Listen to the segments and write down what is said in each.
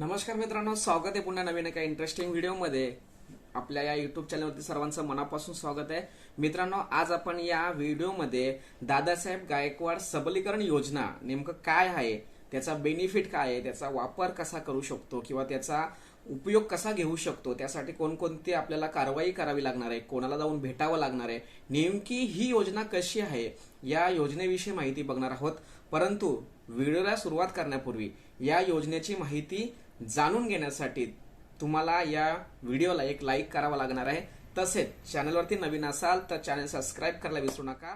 नमस्कार मित्रांनो स्वागत आहे पुन्हा नवीन एका इंटरेस्टिंग व्हिडिओमध्ये आपल्या या युट्यूब चॅनलवरती सर्वांचं मनापासून स्वागत आहे. मित्रांनो आज आपण या व्हिडिओमध्ये दादासाहेब गायकवाड सबलीकरण योजना नेमकं काय आहे त्याचा बेनिफिट काय आहे त्याचा वापर कसा करू शकतो किंवा त्याचा उपयोग कसा घेऊ शकतो त्यासाठी कोणकोणती आपल्याला कारवाई करावी लागणार आहे कोणाला जाऊन भेटावं लागणार आहे नेमकी ही योजना कशी आहे या योजनेविषयी माहिती बघणार आहोत. परंतु व्हिडिओला सुरुवात करण्यापूर्वी या योजनेची माहिती जाणून घेण्यासाठी तुम्हाला या व्हिडिओला एक लाईक करावा लागणार आहे. तसेच चॅनलवरती नवीन असाल तर चॅनल सबस्क्राईब करायला विसरू नका.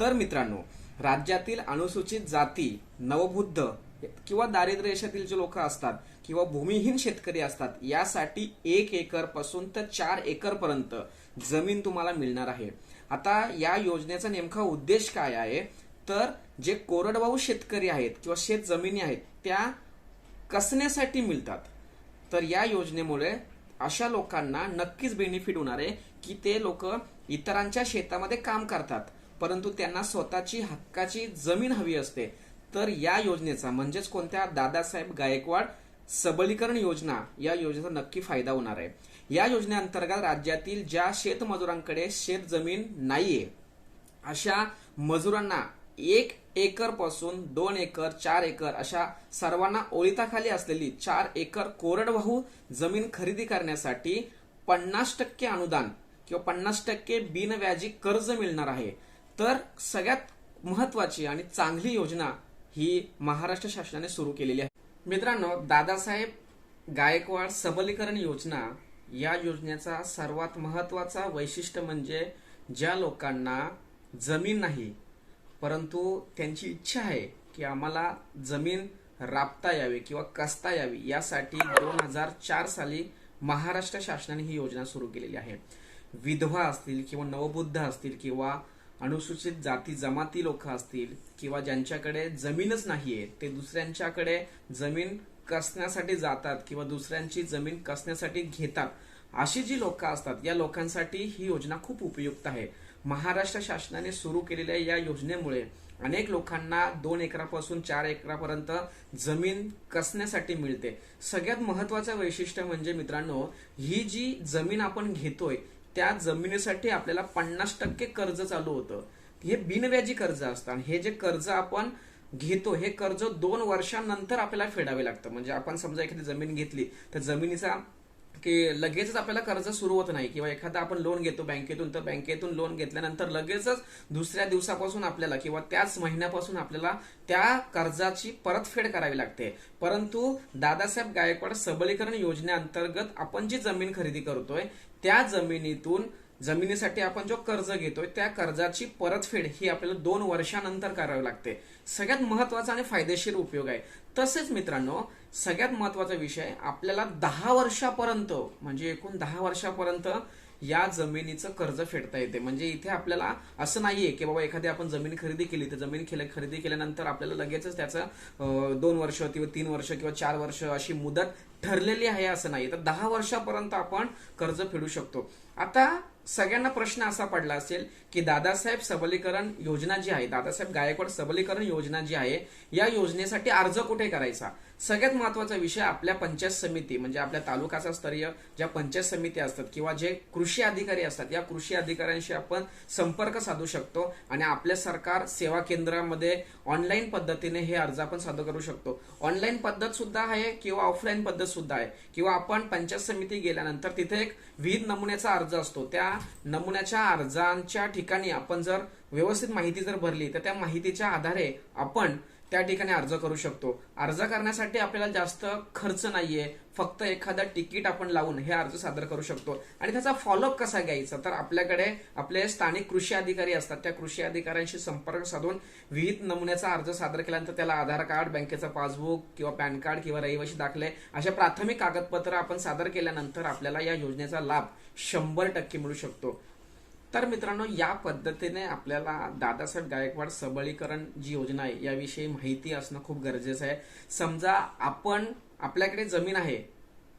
तर मित्रांनो राज्यातील अनुसूचित जाती नवबुद्ध किंवा दारिद्र्य रेषेतील जे लोक असतात किंवा भूमिहीन शेतकरी असतात यासाठी एक एकरपासून तर चार एकर पर्यंत जमीन तुम्हाला मिळणार आहे. आता या योजनेचा नेमका उद्देश काय आहे? तर जे कोरडवाहू शेतकरी आहेत किंवा शेत जमिनी आहेत त्या कसण्यासाठी मिळतात? तर या योजनेमुळे अशा लोकांना नक्कीच बेनिफिट होणार आहे की ते लोक इतरांच्या शेतामध्ये काम करतात परंतु त्यांना स्वतःची हक्काची जमीन हवी असते. तर या योजनेचा म्हणजेच कोणत्या? दादासाहेब गायकवाड सबलीकरण योजना या योजनेचा नक्की फायदा होणार आहे. या योजनेअंतर्गत राज्यातील ज्या शेतमजुरांकडे शेत जमीन नाहीये अशा मजुरांना एक एकरपासून दोन एकर चार एकर अशा सर्वांना ओळिताखाली असलेली चार एकर कोरडवाहू जमीन खरेदी करण्यासाठी पन्नास टक्के अनुदान किंवा पन्नास टक्के बिनव्याजी कर्ज मिळणार आहे. तर सगळ्यात महत्वाची आणि चांगली योजना ही महाराष्ट्र शासनाने सुरू केलेली आहे. मित्रांनो दादासाहेब गायकवाड सबलीकरण योजना या योजनेचा सर्वात महत्त्वाचा वैशिष्ट्य म्हणजे ज्या लोकांना जमीन नाही परंतु त्यांची इच्छा आहे की आम्हाला जमीन राबता यावी किंवा कसता यावी यासाठी दोन हजार चार साली महाराष्ट्र शासनाने ही योजना सुरू केलेली आहे. विधवा असतील किंवा नवबुद्ध असतील किंवा अनुसूचित जाती जमाती लोक असतील किंवा ज्यांच्याकडे जमीनच नाहीये ते दुसऱ्यांच्याकडे जमीन कसण्यासाठी जातात किंवा दुसऱ्यांची जमीन कसण्यासाठी घेतात अशी जी लोक असतात या लोकांसाठी ही योजना खूप उपयुक्त आहे. महाराष्ट्र शासनाने सुरू केलेल्या या योजनेमुळे अनेक लोकांना दोन एकरापासून चार एकरापर्यंत जमीन कसण्यासाठी मिळते. सगळ्यात महत्वाचं वैशिष्ट्य म्हणजे मित्रांनो ही जी जमीन आपण घेतोय त्या जमिनीसाठी आपल्याला पन्नास टक्के कर्ज चालू होतं. हे बिनव्याजी कर्ज असतं. आणि हे जे कर्ज आपण घेतो हे कर्ज दोन वर्षांनंतर आपल्याला फेडावे लागतं. म्हणजे आपण समजा एखादी जमीन घेतली तर जमिनीचा की लगेचच आपल्याला कर्ज सुरू होत नाही. किंवा एखादा आपण लोन घेतो बँकेतून तर बँकेतून लोन घेतल्यानंतर लगेचच दुसऱ्या दिवसापासून आपल्याला किंवा त्याच महिन्यापासून आपल्याला त्या कर्जाची परतफेड करावी लागते. परंतु दादासाहेब गायकवाड सबलीकरण योजनेअंतर्गत आपण जी जमीन खरेदी करतोय त्या जमिनीतून जमिनीसाठी आपण जो कर्ज घेतोय त्या कर्जाची परतफेड ही आपल्याला दोन वर्षानंतर करावी लागते. सगळ्यात महत्त्वाचा आणि फायदेशीर उपयोग आहे. तसेच मित्रांनो सगळ्यात महत्त्वाचा विषय आपल्याला दहा वर्षापर्यंत म्हणजे एकूण दहा वर्षापर्यंत या जमिनीचं कर्ज फेडता येते. म्हणजे इथे आपल्याला असं नाहीये की बाबा एखादी आपण जमीन खरेदी केली तर जमीन खरेदी केल्यानंतर आपल्याला लगेचच त्याचं दोन वर्ष किंवा तीन वर्ष किंवा चार वर्ष अशी मुदत ठरलेली आहे असं नाही तर दहा वर्षापर्यंत आपण कर्ज फेडू शकतो. आता सगळ्यांना प्रश्न असा पडला असेल की दादासाहेब सबलीकरण योजना जी आहे दादासाहेब गायकवाड सबलीकरण योजना जी आहे या योजनेसाठी अर्ज कुठे करायचा? सगळ्यात महत्त्वाचा विषय आपल्या पंचायत समिती म्हणजे आपल्या तालुकाचा स्तरीय ज्या पंचायत समिती असतात किंवा जे कृषी अधिकारी असतात या कृषी अधिकाऱ्यांशी आपण संपर्क साधू शकतो आणि आपल्या सरकार सेवा केंद्रामध्ये ऑनलाईन पद्धतीने हे अर्ज आपण सादर करू शकतो. ऑनलाईन पद्धत सुद्धा आहे किंवा ऑफलाईन पद्धत सुद्धा आहे? किंवा आपण पंचायत समिती गेल्यानंतर तिथे एक विविध नमुन्याचा अर्ज असतो त्या नमुन्याच्या अर्जांच्या ठिकाणी आपण जर व्यवस्थित माहिती जर भरली तर त्या माहितीच्या आधारे आपण त्या ठिकाणी अर्ज करू शकतो. अर्ज करण्यासाठी आपल्याला जास्त खर्च नाहीये. फक्त एखादा तिकीट आपण लावून हे अर्ज सादर करू शकतो. आणि त्याचा फॉलोअप कसा घ्यायचा? तर आपल्याकडे आपले स्थानिक कृषी अधिकारी असतात. त्या कृषी अधिकाऱ्यांशी संपर्क साधून विविध नमुन्याचा अर्ज सादर केल्यानंतर त्याला आधार कार्ड बँकेचं पासबुक किंवा पॅन कार्ड किंवा रहिवाशी दाखले अशा प्राथमिक कागदपत्र आपण सादर केल्यानंतर आपल्याला या योजनेचा लाभ शंभर टक्के मिळू शकतो. तर मित्रांनो या पद्धतीने आपल्याला दादासाहेब गायकवाड सबलीकरण जी योजना आहे याविषयी माहिती असणं खूप गरजेचं आहे. समजा आपण आपल्याकडे जमीन आहे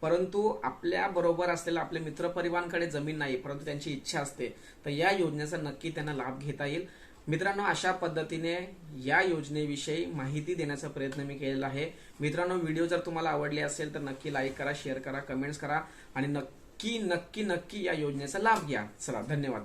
परंतु आपल्या बरोबर असलेल्या आपल्या मित्रपरिवारांकडे जमीन नाही परंतु त्यांची इच्छा असते तर या योजनेचा नक्की त्यांना लाभ घेता येईल. मित्रांनो अशा पद्धतीने या योजनेविषयी माहिती देण्याचा प्रयत्न मी केलेला आहे. मित्रांनो व्हिडिओ जर तुम्हाला आवडले असेल तर नक्की लाईक करा शेअर करा कमेंट्स करा आणि नक्की नक्की नक्की या योजनेचा लाभ घ्या. चला धन्यवाद.